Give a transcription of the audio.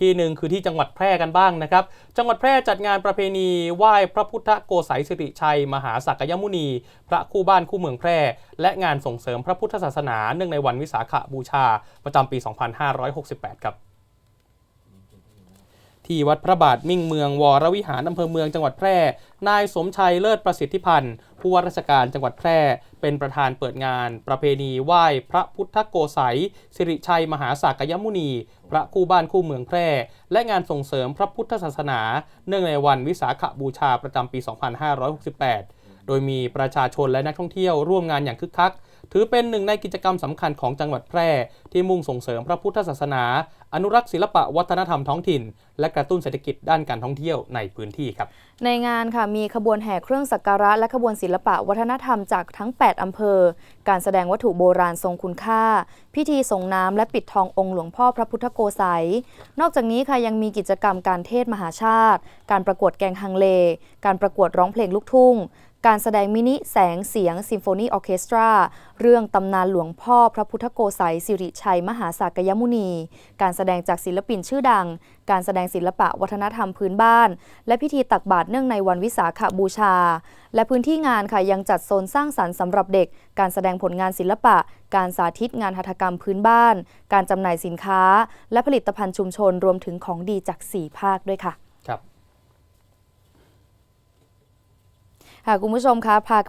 ที่หนึ่งคือที่จังหวัดแพร่กันบ้างนะครับ จังหวัดแพร่จัดงานประเพณีไหว้พระพุทธโกสัยสิริชัย มหาสักยมุนี พระคู่บ้านคู่เมืองแพร่ และงานส่งเสริมพระพุทธศาสนาเนื่องในวันวิสาขบูชา ประจำปี 2568 ครับที่วัดพระบาทมิ่งเมืองวรวิหารอำเภอเมืองจังหวัดแพร่ นายสมชัยเลิศประสิทธิพันธ์ ผู้ว่าราชการจังหวัดแพร่ เป็นประธานเปิดงาน ประเพณีไหว้พระพุทธโกศัยสิริชัยมหาสากยมุนี พระคู่บ้านคู่เมืองแพร่ และงานส่งเสริมพระพุทธศาสนา เนื่องในวันวิสาขบูชาประจำปี 2568 โดยมีประชาชนและนักท่องเที่ยวร่วมงานอย่างคึกคัก ถือเป็นหนึ่งในกิจกรรมสำคัญของจังหวัดแพร่ ที่มุ่งส่งเสริมพระพุทธศาสนา อนุรักษ์ศิลปะวัฒนธรรมท้องถิ่น และกระตุ้นเศรษฐกิจด้านการท่องเที่ยวในพื้นที่ครับ ในงานค่ะมีขบวนแห่เครื่องสักการะ และขบวนศิลปะวัฒนธรรมจากทั้ง 8อำเภอ การแสดงวัตถุโบราณทรงคุณค่า พิธีส่งน้ำและปิดทององค์หลวงพ่อพระพุทธโกสัย นอกจากนี้ค่ะยังมีกิจกรรมการเทศมหาชาติ การประกวดแกงฮังเล การประกวดร้องเพลงลูกทุ่ง การแสดงมินิแสงเสียงซิมโฟนีออเคสตรา เรื่องตำนานหลวงพ่อพระพุทธโกสัยสิริชัยมหาสากยมุนี การแสดงจากศิลปินชื่อดัง การแสดงศิลปะวัฒนธรรมพื้นบ้าน และพิธีตักบาตรเนื่องในวันวิสาขบูชา และพื้นที่งานค่ะยังจัดโซนสร้างสรรค์สำหรับเด็ก การแสดงผลงานศิลปะ การสาธิตงานหัตถกรรมพื้นบ้าน การจำหน่ายสินค้า และผลิตภัณฑ์ชุมชนรวมถึงของดีจาก 4 ภาคด้วยค่ะ ครับ ค่ะคุณผู้ชมคะพา